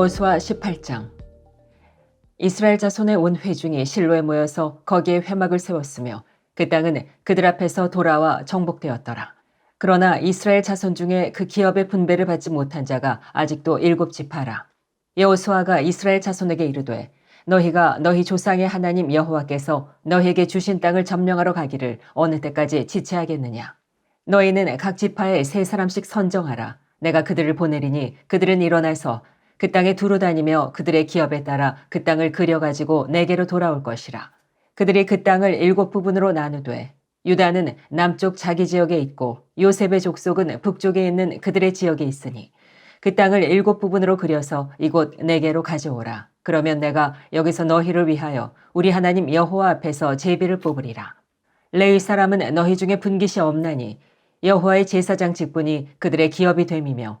여호수아 18장 이스라엘 자손의 온 회중이 실로에 모여서 거기에 회막을 세웠으며 그 땅은 그들 앞에서 돌아와 정복되었더라. 그러나 이스라엘 자손 중에 그 기업의 분배를 받지 못한 자가 아직도 일곱 지파라. 여호수아가 이스라엘 자손에게 이르되 너희가 너희 조상의 하나님 여호와께서 너희에게 주신 땅을 점령하러 가기를 어느 때까지 지체하겠느냐? 너희는 각 지파에 세 사람씩 선정하라. 내가 그들을 보내리니 그들은 일어나서 그 땅에 두루 다니며 그들의 기업에 따라 그 땅을 그려가지고 내게로 돌아올 것이라. 그들이 그 땅을 일곱 부분으로 나누되 유다는 남쪽 자기 지역에 있고 요셉의 족속은 북쪽에 있는 그들의 지역에 있으니 그 땅을 일곱 부분으로 그려서 이곳 내게로 가져오라. 그러면 내가 여기서 너희를 위하여 우리 하나님 여호와 앞에서 제비를 뽑으리라. 레위 사람은 너희 중에 분깃이 없나니 여호와의 제사장 직분이 그들의 기업이 됨이며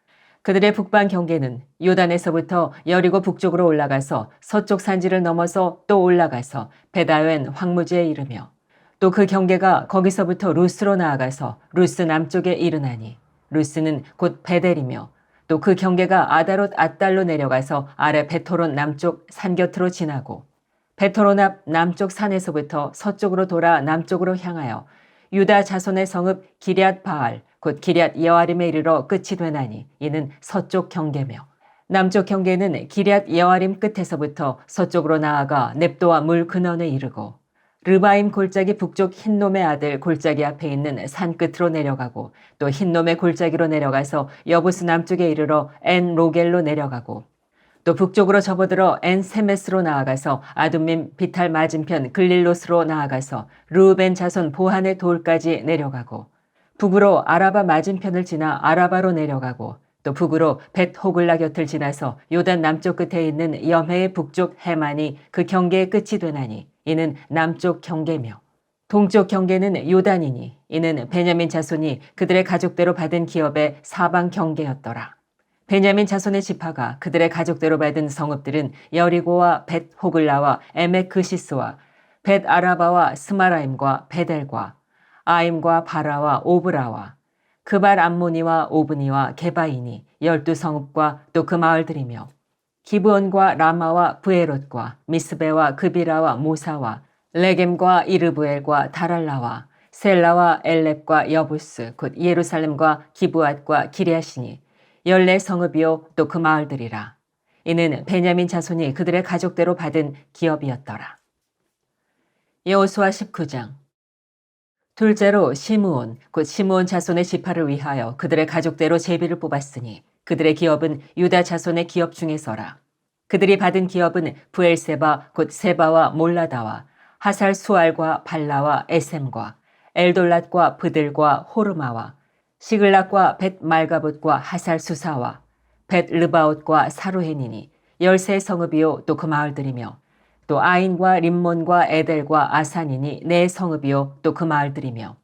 그들의 북방 경계는 요단에서부터 여리고 북쪽으로 올라가서 서쪽 산지를 넘어서 또 올라가서 베다웬 황무지에 이르며 또 그 경계가 거기서부터 루스로 나아가서 루스 남쪽에 이르나니 루스는 곧 베델이며 또 그 경계가 아다롯 아달로 내려가서 아래 베토론 남쪽 산 곁으로 지나고 베토론 앞 남쪽 산에서부터 서쪽으로 돌아 남쪽으로 향하여 유다 자손의 성읍 기럇 바알 곧 기럇 여아림에 이르러 끝이 되나니 이는 서쪽 경계며 남쪽 경계는 기럇 여아림 끝에서부터 서쪽으로 나아가 넵도와 물 근원에 이르고 르바임 골짜기 북쪽 흰놈의 아들 골짜기 앞에 있는 산 끝으로 내려가고 또 흰놈의 골짜기로 내려가서 여부스 남쪽에 이르러 엔 로겔로 내려가고 또 북쪽으로 접어들어 엔 세메스로 나아가서 아둠민 비탈 맞은편 글릴로스로 나아가서 루벤 자손 보한의 돌까지 내려가고 북으로 아라바 맞은편을 지나 아라바로 내려가고 또 북으로 벳 호글라 곁을 지나서 요단 남쪽 끝에 있는 염해의 북쪽 해만이 그 경계의 끝이 되나니 이는 남쪽 경계며 동쪽 경계는 요단이니 이는 베냐민 자손이 그들의 가족대로 받은 기업의 사방 경계였더라. 베냐민 자손의 지파가 그들의 가족대로 받은 성읍들은 여리고와 벳 호글라와 에메크시스와 벳 아라바와 스마라임과 베델과 아임과 바라와 오브라와 그발 암모니와 오브니와 게바이니 열두 성읍과 또 그 마을들이며 기브온과 라마와 부에롯과 미스베와 그비라와 모사와 레겜과 이르부엘과 다랄라와 셀라와 엘렙과 여부스 곧 예루살렘과 기브앗과 기리아시니 열네 성읍이요 또 그 마을들이라. 이는 베냐민 자손이 그들의 가족대로 받은 기업이었더라. 여호수아 19장 둘째로 시므온 곧 시므온 자손의 지파를 위하여 그들의 가족대로 제비를 뽑았으니 그들의 기업은 유다 자손의 기업 중에서라. 그들이 받은 기업은 부엘세바 곧 세바와 몰라다와 하살 수알과 발라와 에셈과 엘돌랏과 브들과 호르마와 시글락과 벳 말가봇과 하살 수사와 벳 르바옷과 사루헤니니 열세 성읍이요 또 그 마을들이며 또 아인과 림몬과 에델과 아산이니 네 성읍이요 또 그 마을들이며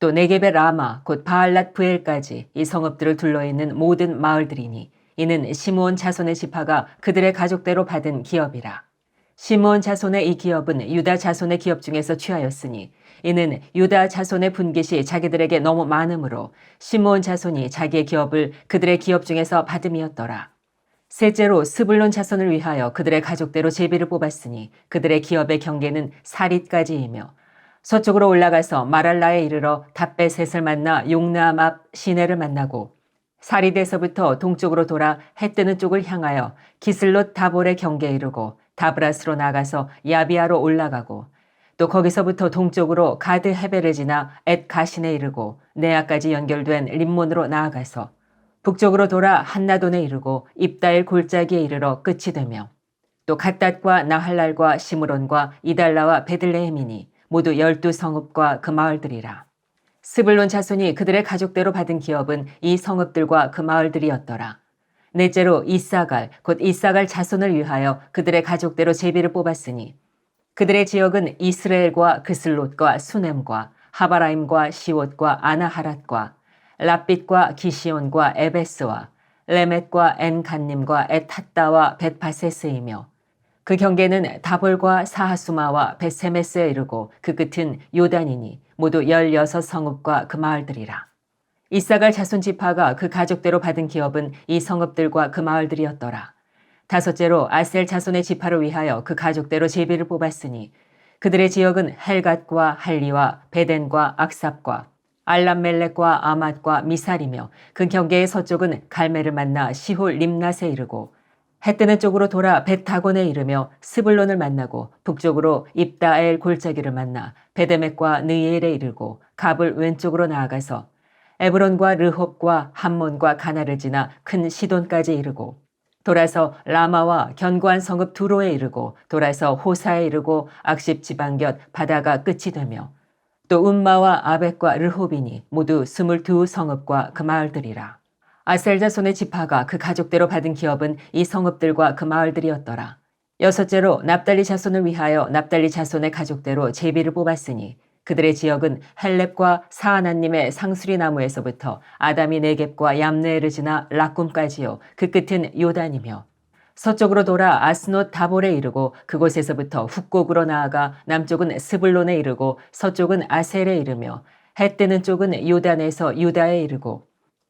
또 네게베 라마 곧 바알랏 부엘까지 이 성읍들을 둘러 있는 모든 마을들이니 이는 시므온 자손의 지파가 그들의 가족대로 받은 기업이라. 시므온 자손의 이 기업은 유다 자손의 기업 중에서 취하였으니 이는 유다 자손의 분깃이 자기들에게 너무 많으므로 시므온 자손이 자기의 기업을 그들의 기업 중에서 받음이었더라. 셋째로 스불론 자손을 위하여 그들의 가족대로 제비를 뽑았으니 그들의 기업의 경계는 사릿까지이며 서쪽으로 올라가서 마랄라에 이르러 답베셋을 만나 용나암 앞 시내를 만나고 사리데서부터 동쪽으로 돌아 해 뜨는 쪽을 향하여 기슬롯 다볼의 경계에 이르고 다브라스로 나가서 야비아로 올라가고 또 거기서부터 동쪽으로 가드 헤베레 지나 엣 가신에 이르고 네아까지 연결된 림몬으로 나아가서 북쪽으로 돌아 한나돈에 이르고 입다엘 골짜기에 이르러 끝이 되며 또 갓닷과 나할랄과 시므론과 이달라와 베들레헴이니 모두 열두 성읍과 그 마을들이라. 스불론 자손이 그들의 가족대로 받은 기업은 이 성읍들과 그 마을들이었더라. 넷째로 이사갈 곧 이사갈 자손을 위하여 그들의 가족대로 제비를 뽑았으니 그들의 지역은 이스라엘과 그슬롯과 수넴과 하바라임과 시옷과 아나하랏과 랍빛과 기시온과 에베스와 레멧과 엔간님과 에탔다와 벳바세스이며 그 경계는 다볼과 사하수마와 베세메스에 이르고 그 끝은 요단이니 모두 열여섯 성읍과 그 마을들이라. 이사갈 자손 지파가 그 가족대로 받은 기업은 이 성읍들과 그 마을들이었더라. 다섯째로 아셀 자손의 지파를 위하여 그 가족대로 제비를 뽑았으니 그들의 지역은 헬갓과 할리와 베덴과 악삽과 알람멜렉과 아맛과 미살이며 그 경계의 서쪽은 갈멜을 만나 시홀 림낫에 이르고 해 뜨는 쪽으로 돌아 벳다곤에 이르며 스불론을 만나고 북쪽으로 입다엘 골짜기를 만나 베데맥과 느엘에 이르고 갑을 왼쪽으로 나아가서 에브론과 르홉과 함몬과 가나를 지나 큰 시돈까지 이르고 돌아서 라마와 견고한 성읍 두로에 이르고 돌아서 호사에 이르고 악십 지방 곁 바다가 끝이 되며 또 음마와 아벡과 르호비니 모두 스물두 성읍과 그 마을들이라. 아셀 자손의 지파가 그 가족대로 받은 기업은 이 성읍들과 그 마을들이었더라. 여섯째로 납달리 자손을 위하여 납달리 자손의 가족대로 제비를 뽑았으니 그들의 지역은 헬렙과 사하나님의 상수리 나무에서부터 아담이 네겝과 얌네에르 지나 락꿈까지요 그 끝은 요단이며 서쪽으로 돌아 아스노 다볼에 이르고 그곳에서부터 훅곡으로 나아가 남쪽은 스불론에 이르고 서쪽은 아셀에 이르며 해 뜨는 쪽은 요단에서 유다에 이르고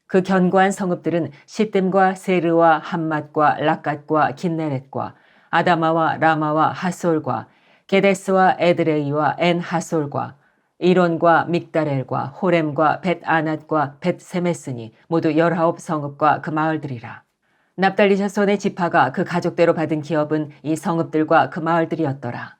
그 견고한 성읍들은 시뜸과 세르와 함맛과 락갓과 긴네렛과 아다마와 라마와 하솔과 게데스와 에드레이와 엔 하솔과 이론과 믹다렐과 호렘과 벳 아낫과 벳 세메스니 모두 열아홉 성읍과 그 마을들이라. 납달리 자손의 지파가 그 가족대로 받은 기업은 이 성읍들과 그 마을들이었더라.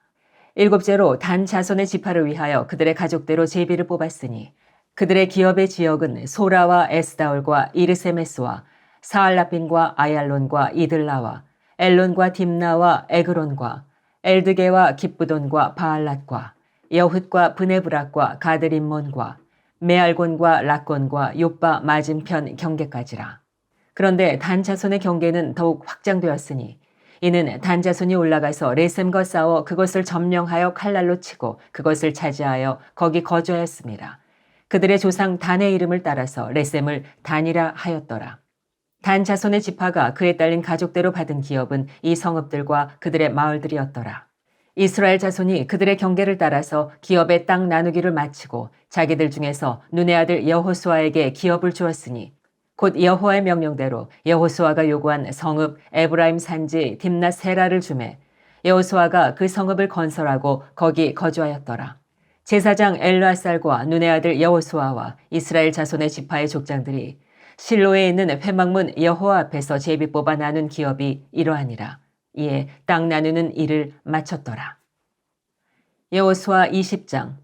일곱째로 단 자손의 지파를 위하여 그들의 가족대로 제비를 뽑았으니 그들의 기업의 지역은 소라와 에스다올과 이르세메스와 사알라핀과 아얄론과 이들라와 엘론과 딥나와 에그론과 엘드게와 기브돈과 바알랏과 여훗과 브네브락과 가드림몬과 메알곤과 락곤과 요빠 맞은편 경계까지라. 그런데 단 자손의 경계는 더욱 확장되었으니 이는 단 자손이 올라가서 레셈과 싸워 그것을 점령하여 칼날로 치고 그것을 차지하여 거기 거주하였습니다. 그들의 조상 단의 이름을 따라서 레셈을 단이라 하였더라. 단 자손의 지파가 그에 딸린 가족대로 받은 기업은 이 성읍들과 그들의 마을들이었더라. 이스라엘 자손이 그들의 경계를 따라서 기업의 땅 나누기를 마치고 자기들 중에서 눈의 아들 여호수아에게 기업을 주었으니 곧 여호와의 명령대로 여호수아가 요구한 성읍 에브라임 산지 딥나 세라를 주매 여호수아가 그 성읍을 건설하고 거기 거주하였더라. 제사장 엘라살과 눈의 아들 여호수아와 이스라엘 자손의 지파의 족장들이 실로에 있는 회막문 여호와 앞에서 제비 뽑아 나눈 기업이 이러하니라. 이에 땅 나누는 일을 마쳤더라. 여호수아 20장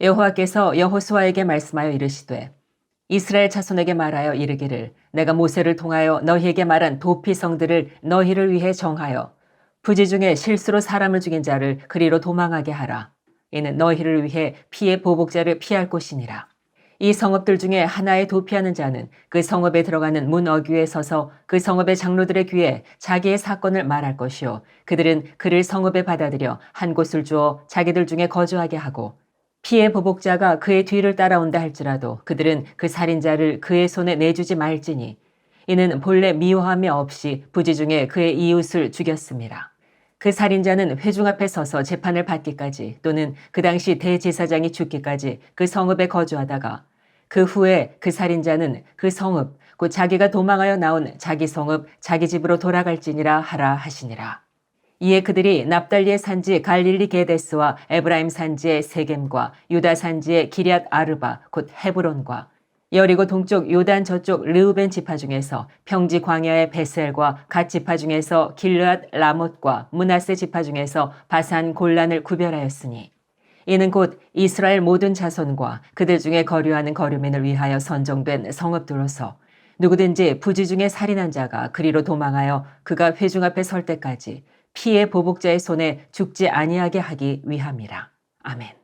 여호와께서 여호수아에게 말씀하여 이르시되 이스라엘 자손에게 말하여 이르기를 내가 모세를 통하여 너희에게 말한 도피성들을 너희를 위해 정하여 부지 중에 실수로 사람을 죽인 자를 그리로 도망하게 하라. 이는 너희를 위해 피의 보복자를 피할 곳이니라. 이 성읍들 중에 하나에 도피하는 자는 그 성읍에 들어가는 문 어귀에 서서 그 성읍의 장로들의 귀에 자기의 사건을 말할 것이요. 그들은 그를 성읍에 받아들여 한 곳을 주어 자기들 중에 거주하게 하고 피의 보복자가 그의 뒤를 따라온다 할지라도 그들은 그 살인자를 그의 손에 내주지 말지니 이는 본래 미워함이 없이 부지 중에 그의 이웃을 죽였습니다. 그 살인자는 회중 앞에 서서 재판을 받기까지 또는 그 당시 대제사장이 죽기까지 그 성읍에 거주하다가 그 후에 그 살인자는 그 성읍 곧 자기가 도망하여 나온 자기 성읍 자기 집으로 돌아갈지니라 하라 하시니라. 이에 그들이 납달리의 산지 갈릴리 게데스와 에브라임 산지의 세겜과 유다 산지의 기리앗 아르바 곧 헤브론과 여리고 동쪽 요단 저쪽 르우벤 지파 중에서 평지 광야의 베셀과 갓 지파 중에서 길르앗 라못과 문하세 지파 중에서 바산 골란을 구별하였으니 이는 곧 이스라엘 모든 자손과 그들 중에 거류하는 거류민을 위하여 선정된 성읍들로서 누구든지 부지 중에 살인한 자가 그리로 도망하여 그가 회중 앞에 설 때까지 피해 보복자의 손에 죽지 아니하게 하기 위함이라. 아멘.